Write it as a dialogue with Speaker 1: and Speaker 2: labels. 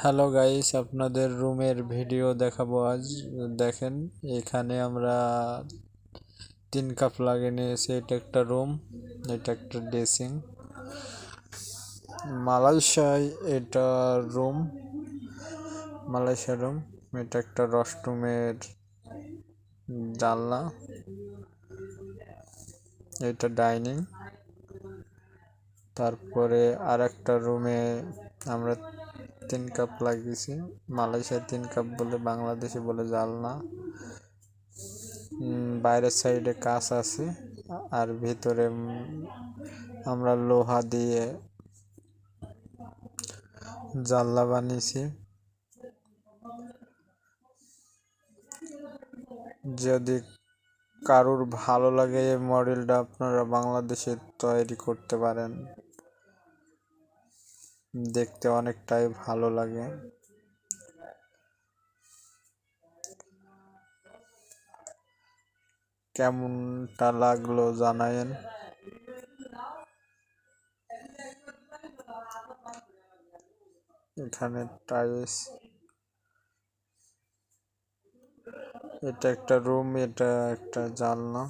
Speaker 1: Hello guys আপনাদের রুমের video দেখাবো আজ। দেখেন, এখানে আমরা তিন কাপ লাগিয়ে নিয়েছি। এটা একটা রুম এটা একটা ড্রেসিং মালয়েশিয়ায় এটা রুম মালয়েশিয়া রুম এটা একটা রুমের জানলা। এটা ডাইনিং তারপরে আর একটা রুমে আমরা তিন কাপ লাগিয়েছি। মালয়েশিয়ায় তিন কাপ বলে বাংলাদেশে বলে জালনা বাইরের সাইডে কাঁচ আছে। আর ভিতরে আমরা লোহা দিয়ে জানলা বানিয়েছি। যদি কারুর ভালো লাগে এই মডেলটা আপনারা বাংলাদেশে তৈরি করতে পারেন। দেখতে অনেকটাই ভালো লাগে। কেমনটা লাগল জানায়েন। এখানে টাইলস। এটা একটা রুম, এটা একটা জানলা।